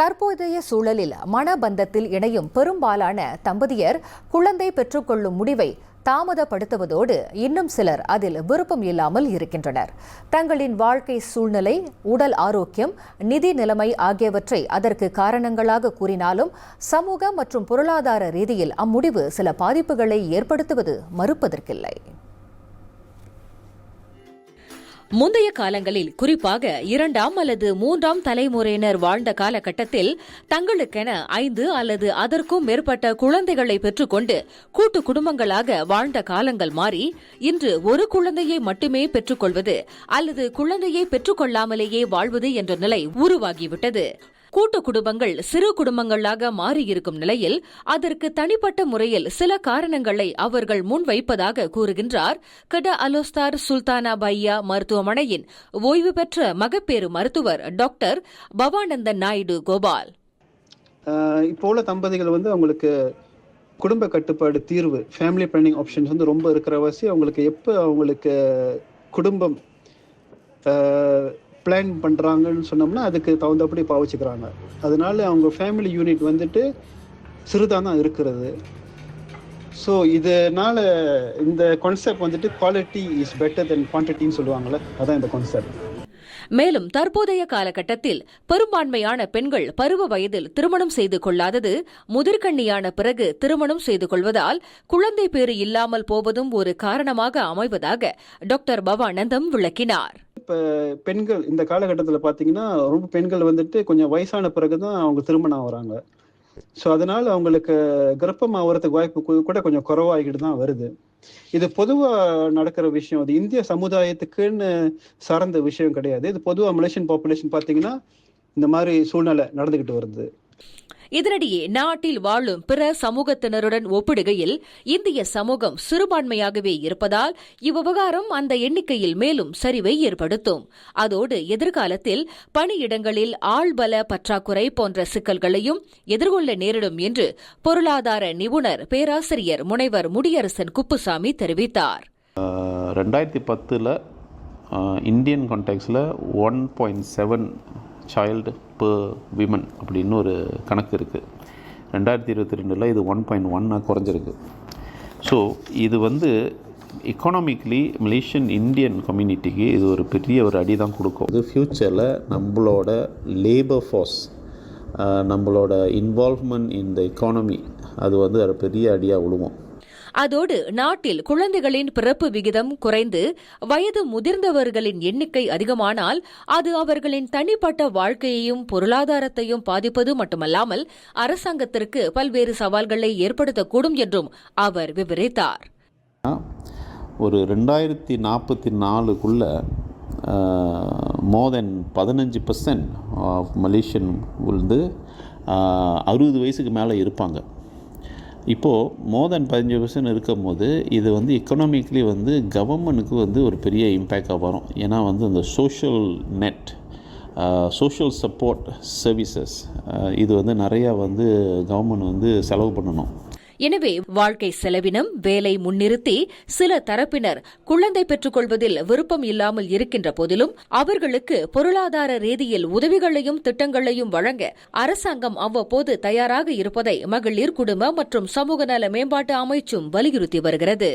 தற்போதைய சூழலில் மனபந்தத்தில் இணையும் பெரும்பாலான தம்பதியர் குழந்தை பெற்றுக்கொள்ளும் முடிவை தாமதப்படுத்துவதோடு இன்னும் சிலர் அதில் விருப்பம் இல்லாமல் இருக்கின்றனர். தங்களின் வாழ்க்கை சூழ்நிலை உடல் ஆரோக்கியம் நிதி நிலைமை ஆகியவற்றை அதற்கு காரணங்களாக கூறினாலும் சமூக மற்றும் பொருளாதார ரீதியில் அம்முடிவு சில பாதிப்புகளை ஏற்படுத்துவது மறுப்பதற்கில்லை. முந்தைய காலங்களில் குறிப்பாக இரண்டாம் அல்லது மூன்றாம் தலைமுறையினர் வாழ்ந்த காலகட்டத்தில் தங்களுக்கென ஐந்து அல்லது அதற்கும் மேற்பட்ட குழந்தைகளை பெற்றுக்கொண்டு கூட்டு குடும்பங்களாக வாழ்ந்த காலங்கள் மாறி இன்று ஒரு குழந்தையை மட்டுமே பெற்றுக்கொள்வது அல்லது குழந்தையை பெற்றுக்கொள்ளாமலேயே வாழ்வது என்ற நிலை உருவாகிவிட்டது. கூட்டு குடும்பங்கள் சிறு குடும்பங்களாக மாறியிருக்கும் நிலையில் அதற்கு தனிப்பட்ட முறையில் சில காரணங்களை அவர்கள் முன்வைப்பதாக கூறுகின்றார். கட அலோஸ்தார் சுல்தானா பையா மருத்துவமனையின் ஓய்வு பெற்ற மகப்பேறு மருத்துவர் டாக்டர் பவானந்தன் நாயுடு கோபால். இப்போ உள்ள தம்பதிகள் வந்து அவங்களுக்கு குடும்ப கட்டுப்பாடு தீர்வு ஃபேமிலி பிளானிங் ஆப்ஷன்ஸ் வந்து ரொம்ப இருக்கிறவாசி அவங்களுக்கு எப்போ அவங்களுக்கு குடும்பம் பிளான் பண்ணுறாங்கன்னு சொன்னோம்னா அதுக்கு தகுந்தபடி பாவிச்சுக்கிறாங்க. அதனால அவங்க ஃபேமிலி யூனிட் வந்துட்டு சிறுதாக தான் இருக்கிறது. ஸோ இதனால இந்த கான்செப்ட் வந்துட்டு குவாலிட்டி இஸ் பெட்டர் தென் குவான்டிட்டின்னு சொல்லுவாங்கள்ல அதான் இந்த கான்செப்ட் மேலும் தற்போதைய காலகட்டத்தில் பெரும்பான்மையான பெண்கள் பருவ வயதில் திருமணம் செய்து கொள்ளாதது முதிர்கண்ணியான பிறகு திருமணம் செய்து கொள்வதால் குழந்தை பேறு இல்லாமல் போவதும் ஒரு காரணமாக அமைவதாக டாக்டர் பவானந்தம் விளக்கினார். இப்போ பெண்கள் இந்த காலகட்டத்தில் பார்த்தீங்கன்னா ரொம்ப பெண்கள் வந்துட்டு கொஞ்சம் வயசான பிறகு தான் அவங்க திருமணம் ஆகுறாங்க. ஸோ அதனால அவங்களுக்கு கர்ப்பம் ஆகிறதுக்கு வாய்ப்பு கூட கொஞ்சம் குறவாகிட்டு தான் வருது. இது பொதுவாக நடக்கிற விஷயம். அது இந்திய சமுதாயத்துக்குன்னு சார்ந்த விஷயம் கிடையாது. இது பொதுவாக மலேசியன் பாப்புலேஷன் பார்த்தீங்கன்னா இந்த மாதிரி சூழ்நிலை நடந்துக்கிட்டு வருது. இதனிடையே நாட்டில் வாழும் பிற சமூகத்தினருடன் ஒப்பிடுகையில் இந்திய சமூகம் சிறுபான்மையாகவே இருப்பதால் இவ்விவகாரம் அந்த எண்ணிக்கையில் மேலும் சரிவை ஏற்படுத்தும். அதோடு எதிர்காலத்தில் பணியிடங்களில் ஆள்பல பற்றாக்குறை போன்ற சிக்கல்களையும் எதிர்கொள்ள நேரிடும் என்று பொருளாதார நிபுணர் பேராசிரியர் முனைவர் முடியரசன் குப்புசாமி தெரிவித்தார். ரெண்டாயிரத்தி பத்தில் Indian கான்டெக்ஸில் one point seven child per women அப்படின்னு ஒரு கணக்கு இருக்குது ரெண்டாயிரத்தி இருபத்தி ரெண்டில் இது ஒன் பாயிண்ட் ஒன்னாக குறைஞ்சிருக்கு. ஸோ இது வந்து எக்கானாமிக்கலி மலேசியன் இந்தியன் கம்யூனிட்டிக்கு இது ஒரு பெரிய ஒரு அடி தான் கொடுக்கும். இது ஃப்யூச்சரில் நம்மளோட லேபர் ஃபோர்ஸ் நம்மளோட இன்வால்வ்மெண்ட் இன் த எக்கானமி அது வந்து ஒரு பெரிய அடியாக விழுவும் அதோடு நாட்டில் குழந்தைகளின் பிறப்பு விகிதம் குறைந்து வயது முதிர்ந்தவர்களின் எண்ணிக்கை அதிகமானால் அது அவர்களின் தனிப்பட்ட வாழ்க்கையையும் பொருளாதாரத்தையும் பாதிப்பது மட்டுமல்லாமல் அரசாங்கத்திற்கு பல்வேறு சவால்களை ஏற்படுத்தக்கூடும் என்றும் அவர் விவரித்தார். ஒரு ரெண்டாயிரத்தி நாற்பத்தி நாலுக்குள்ளே மோர் தென் பதினஞ்சு பர்சன்ட் ஆஃப் மலேசியன் வந்து அறுபது வயசுக்கு மேலே இருப்பாங்க. இப்போது மோர் தென் பதினஞ்சு பர்சன்ட் இருக்கும் போது இது வந்து எக்கனாமிக்லி வந்து கவர்மெண்ட்டுக்கு வந்து ஒரு பெரிய இம்பேக்டாக வரும். ஏன்னா வந்து அந்த social net social support services இது வந்து நிறையா வந்து கவர்மெண்ட் வந்து செலவு பண்ணணும். எனவே வாழ்க்கை செலவினம் வேலை முன்னிறுத்தி சில தரப்பினர் குழந்தை பெற்றுக்கொள்வதில் விருப்பம் இல்லாமல் இருக்கின்ற போதிலும் அவர்களுக்கு பொருளாதார ரீதியில் உதவிகளையும் திட்டங்களையும் வழங்க அரசாங்கம் அவ்வப்போது தயாராக இருப்பதை மகளிர் குடும்ப மற்றும் சமூக நல மேம்பாட்டு அமைச்சும் வலியுறுத்தி வருகிறது.